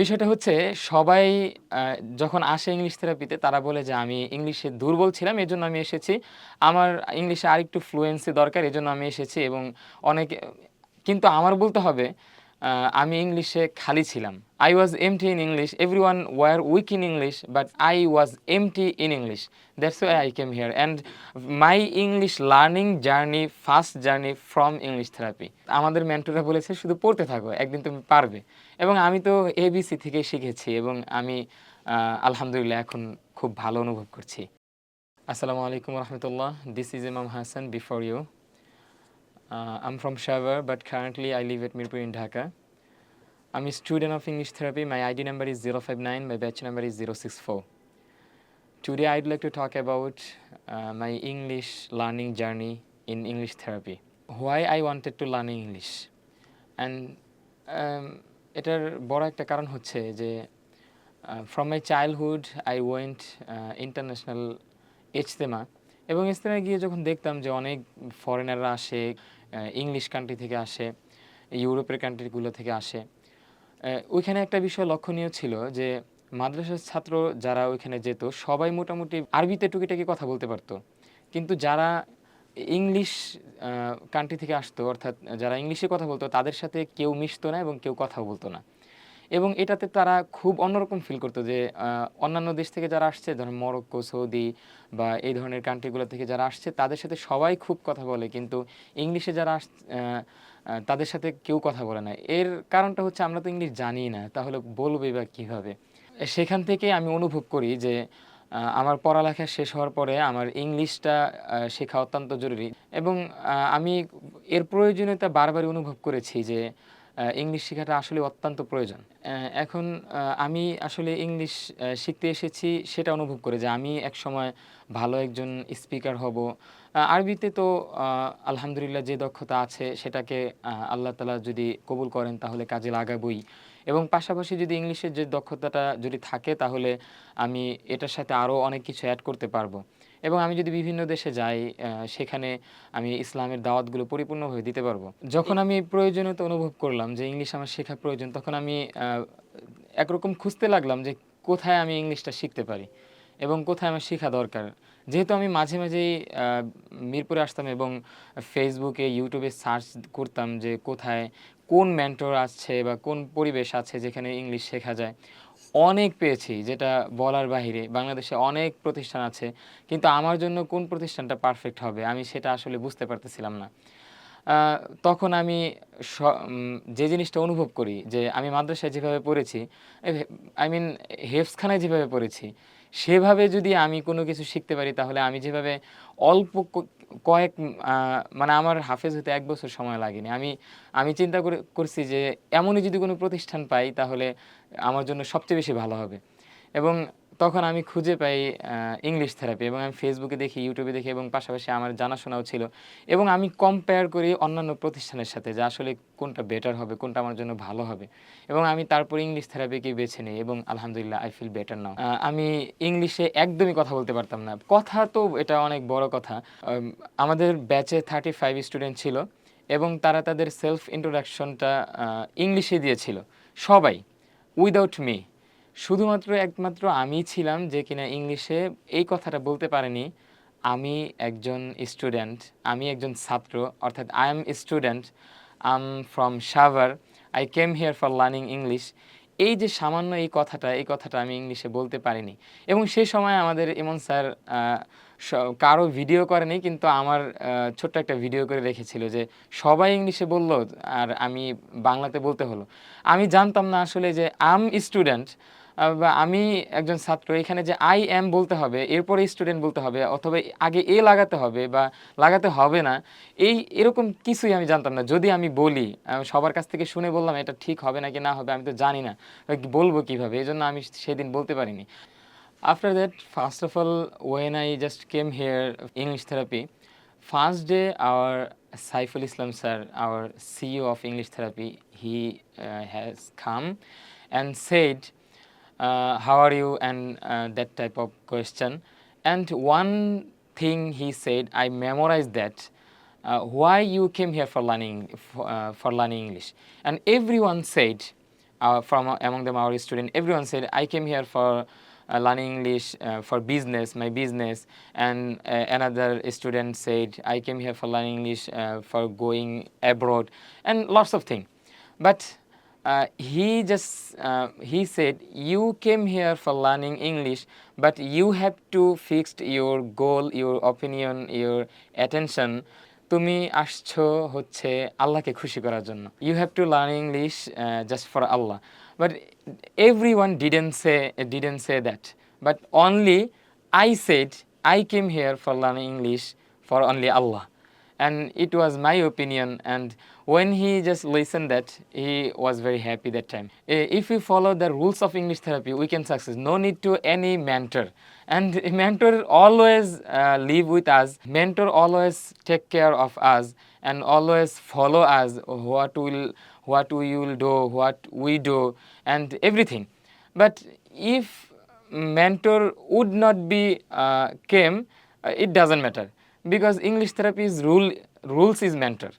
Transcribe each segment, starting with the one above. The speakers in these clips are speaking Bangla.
বিষয়টা হচ্ছে সবাই যখন আসে ইংলিশ থেরাপিতে তারা বলে যে আমি ইংলিশে দুর্বল ছিলাম, এজন্য আমি এসেছি। আমার ইংলিশে আরেকটু ফ্লুয়েন্সি দরকার এই জন্য আমি এসেছি এবং অনেকে, কিন্তু আমার বলতে হবে আমি ইংলিশে খালি ছিলাম। I was empty in English every one or weak in English but I was empty in English that's why I came here and my English learning journey first journey from English therapy আমাদের মেন্টররা বলেছে, শুধু পড়তে থাকো, একদিন তুমি পারবে। এবং আমি তো এবিসি থেকে শিখেছি এবং আমি আলহামদুলিল্লাহ এখন খুব ভালো অনুভব করছি। আসসালামু আলাইকুম রহমতুল্লাহ। This is Imam Hasan before you Savar but currently I live at Mirpur in Dhaka আমি student of English therapy my ID number is zero five nine my batch number is zero six four Today, I'd like to talk about uh, my English learning journey in English therapy. Why I wanted to learn English. And um, এটার বড় একটা কারণ হচ্ছে যে from my childhood I went international Ijtema এবং ইজতেমায় গিয়ে যখন দেখতাম যে অনেক ফরেনাররা আসে ইংলিশ কান্ট্রি থেকে আসে, ইউরোপের কান্ট্রিগুলো থেকে আসে ওইখানে একটা বিষয় লক্ষণীয় ছিল যে মাদ্রাসার ছাত্র যারা ওইখানে যেত, সবাই মোটামুটি আরবিতে টুকিটাকি কথা বলতে পারতো। কিন্তু যারা ইংলিশ কান্ট্রি থেকে আসতো, অর্থাৎ যারা ইংলিশে কথা বলতো, তাদের সাথে কেউ মিশতো না এবং কেউ কথাও বলতো না। এবং এটাতে তারা খুব অন্যরকম ফিল করতো যে অন্যান্য দেশ থেকে যারা আসছে, ধরেন মরক্কো, সৌদি বা এই ধরনের কান্ট্রিগুলো থেকে যারা আসছে, তাদের সাথে সবাই খুব কথা বলে। কিন্তু ইংলিশে যারা আস তাদের সাথে কেউ কথা বলে না। এর কারণটা হচ্ছে আমরা তো ইংলিশ জানি না, তাহলে বলবে বা কীভাবে? সেখান থেকে আমি অনুভব করি যে আমার পড়ালেখা শেষ হওয়ার পরে আমার ইংলিশটা শেখা অত্যন্ত জরুরি। এবং আমি এর প্রয়োজনীয়তা বারবারই অনুভব করেছি যে ইংলিশ শেখাটা আসলে অত্যন্ত প্রয়োজন। এখন আমি আসলে ইংলিশ শিখতে এসেছি সেটা অনুভব করে যে আমি এক সময় ভালো একজন স্পিকার হব। আরবিতে তো আলহামদুলিল্লাহ যে দক্ষতা আছে সেটাকে আল্লাহ তালা যদি কবুল করেন তাহলে কাজে লাগাবই। এবং পাশাপাশি যদি ইংলিশের যে দক্ষতাটা যদি থাকে, তাহলে আমি এটার সাথে আরও অনেক কিছু অ্যাড করতে পারব। এবং আমি যদি বিভিন্ন দেশে যাই সেখানে আমি ইসলামের দাওয়াতগুলো পরিপূর্ণভাবে দিতে পারব। যখন আমি প্রয়োজনীয়তা অনুভব করলাম যে ইংলিশ আমার শেখা প্রয়োজন, তখন আমি একরকম খুঁজতে লাগলাম যে কোথায় আমি ইংলিশটা শিখতে পারি এবং কোথায় আমার শেখা দরকার। যেহেতু আমি মাঝে মাঝেই মিরপুরে আসতাম এবং ফেসবুকে ইউটিউবে সার্চ করতাম যে কোথায় কোন মেন্টর আছে বা কোন পরিবেশ আছে যেখানে ইংলিশ শেখা যায়? অনেক পেয়েছি যেটা বলার বাহিরে। বাংলাদেশে অনেক প্রতিষ্ঠান আছে, কিন্তু আমার জন্য কোন প্রতিষ্ঠানটা পারফেক্ট হবে আমি সেটা আসলে বুঝতে পারতেছিলাম না। তখন আমি যে জিনিসটা অনুভব করি যে আমি মাদ্রাসায় যেভাবে পড়েছি আই মিন হেফসখানায় যেভাবে পড়েছি সেভাবে যদি আমি কোনো কিছু শিখতে পারি, তাহলে আমি যেভাবে অল্প কয়েক মানে আমার হাফেজ হতে এক বছর সময় লাগেনি। আমি আমি চিন্তা করে, করছি যে, এমনই যদি কোনো প্রতিষ্ঠান পাই, তাহলে আমার জন্য সবচেয়ে বেশি ভালো হবে। এবং তখন আমি খুঁজে পাই ইংলিশ থেরাপি এবং আমি ফেসবুকে দেখি ইউটিউবে দেখি এবং পাশাপাশি আমার জানাশোনাও ছিল এবং আমি কম্পেয়ার করি অন্যান্য প্রতিষ্ঠানের সাথে যে আসলে কোনটা বেটার হবে, কোনটা আমার জন্য ভালো হবে এবং আমি তারপর ইংলিশ থেরাপিকে বেছে নিই এবং আলহামদুলিল্লাহ আই ফিল বেটার নাও আমি ইংলিশে একদমই কথা বলতে পারতাম না। কথা তো এটা অনেক বড় কথা। আমাদের ব্যাচে থার্টি ফাইভ স্টুডেন্ট ছিল এবং তারা তাদের সেলফ ইন্ট্রোডাকশনটা ইংলিশে দিয়েছিল। সবাই উইদাউট মি শুধুমাত্র একমাত্র আমি ছিলাম যে কিনা ইংলিশে এই কথাটা বলতে পারেনি। আমি একজন স্টুডেন্ট আমি একজন ছাত্র, অর্থাৎ I am student am from Savar I came here for learning English এই যে সামান্য এই কথাটা এই কথাটা আমি ইংলিশে বলতে পারিনি। এবং সেই সময় আমাদের ইমন স্যার কারও ভিডিও করেনি, কিন্তু আমার ছোট্ট একটা ভিডিও করে রেখেছিল যে সবাই ইংলিশে বলল আর আমি বাংলাতে বলতে হলো। আমি জানতাম না আসলে যে আম স্টুডেন্ট আমি একজন ছাত্র এখানে যে আই এম বলতে হবে এরপরে স্টুডেন্ট বলতে হবে অথবা আগে এ লাগাতে হবে বা লাগাতে হবে না এই এরকম কিছুই আমি জানতাম না। যদি আমি বলি সবার কাছ থেকে শুনে বললাম এটা ঠিক হবে নাকি না হবে আমি তো জানি না বলব কীভাবে এই জন্য আমি সেদিন বলতে পারিনি। After that first of all when I just came here English therapy first day our Saiful Islam sir, our CEO of English therapy, he uh, has said, uh, "How are you?" and uh, that type of question. And one thing he said, I memorized that. Uh, why you came here for learning for, uh, learning English? And everyone said, uh, from uh, among them our student. Everyone said, I came here for uh, learning English uh, for business, my business. And uh, another student said, I came here for learning English uh, for going abroad, and lots of things. But uh, he just uh, he said you came here for learning english but you have to fix your goal your opinion your attention তুমি আসছো হচ্ছে আল্লাহকে খুশি করার জন্য you have to learn English just for Allah but every one didn't say didn't say that but only I said I came here for learning English for only Allah and it was my opinion and when he just listened that he was very happy that time. Eh, if we follow the rules of english therapy we can success. No need to any mentor. And mentor always uh, live with us. Mentor always take care of us and always follow us. What will what we will do what we do and everything. But if mentor would not be uh, came uh, it doesn't matter. Because english therapy is rule rules is mentor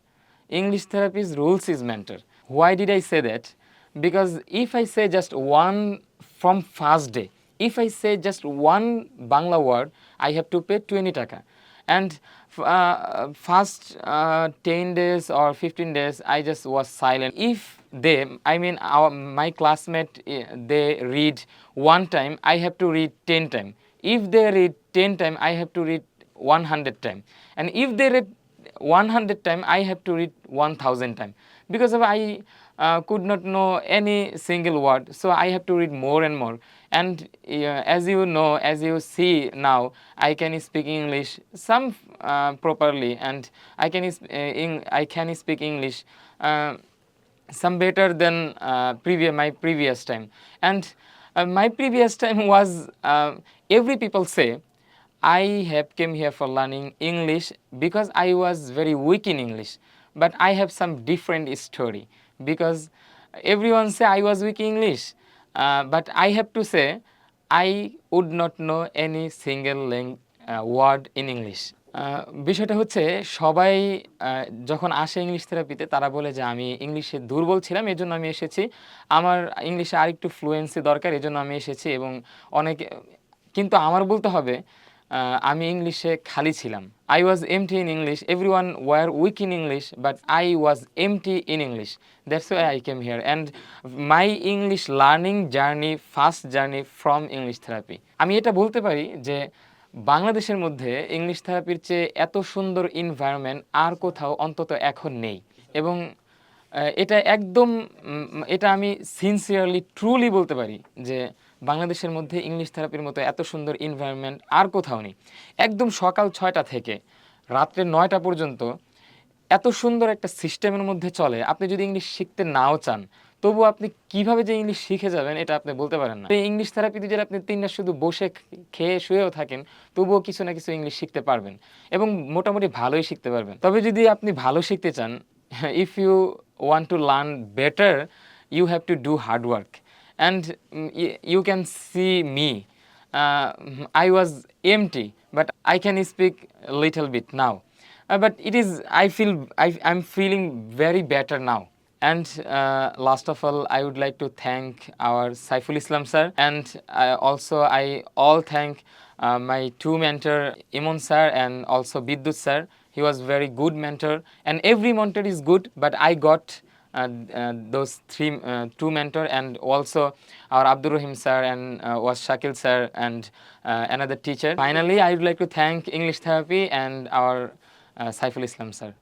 english therapy is rules is mentor why did i say that? Because if i say just one from first day if i say just one bangla word i have to pay 20 taka. And uh, first uh, 10 days or 15 days i just was silent. If they i mean our my classmate eh, they read one time i have to read 10 time. If they read 10 time i have to read 100 time. And if they read 100 time i have to read 1000 time. Because i uh, could not know any single word so i have to read more and more. And uh, as you know as you see now i can speak english some uh, properly and i can uh, in, i can speak english uh, some better than uh, previous my previous time. And uh, my previous time was uh, every people say I have came here for learning English because I was very weak in English. But I have some different story because everyone say I was weak in English. Uh, but I have to say I would not know any single lang- uh, word in English. বিষয়টা হচ্ছে সবাই যখন আসে ইংলিশ থেরাপিতে তারা বলে যে আমি ইংলিশে দুর্বল ছিলাম এই জন্য আমি এসেছি আমার ইংলিশে আরেকটু ফ্লুয়েন্সি দরকার এই জন্য আমি এসেছি এবং অনেক কিন্তু আমার বলতে হবে আমি ইংলিশে খালি ছিলাম। I was empty in English every one or weak in English but I was empty in English that's why I came here and my English learning journey first journey from English therapy আমি এটা বলতে পারি যে বাংলাদেশের মধ্যে ইংলিশ থেরাপির চেয়ে এত সুন্দর ইনভায়রনমেন্ট আর কোথাও অন্তত এখন নেই। এবং এটা একদম এটা আমি সিনসিয়ারলি ট্রুলি বলতে পারি যে বাংলাদেশের মধ্যে ইংলিশ থেরাপির মতো এত সুন্দর ইনভায়রনমেন্ট আর কোথাও নেই। একদম সকাল ছয়টা থেকে রাত্রে নয়টা পর্যন্ত এত সুন্দর একটা সিস্টেমের মধ্যে চলে। আপনি যদি ইংলিশ শিখতে নাও চান, তবু আপনি কীভাবে যে ইংলিশ শিখে যাবেন এটা আপনি বলতে পারেন না। ইংলিশ থেরাপিতে যদি আপনি তিনটা শুধু বসে খেয়ে শুয়েও থাকেন, তবুও কিছু না কিছু ইংলিশ শিখতে পারবেন এবং মোটামুটি ভালোই শিখতে পারবেন। তবে যদি আপনি ভালো শিখতে চান if you want to learn better you have to do hard work and mm, you can see me. Uh, I was empty, but I can speak a little bit now. Uh, but it is, I feel, I, am feeling very better now. And uh, last of all, I would like to thank our Saiful Islam sir, and uh, also I all thank uh, my two mentor, Imun sir and also Biddu sir. He was very good mentor, and every mentor is good, but I got those three uh, two mentor and also our Abdul Rahim sir and uh, was Shakil sir and uh, another teacher. Finally, I would like to thank English therapy and our uh, Saiful Islam sir.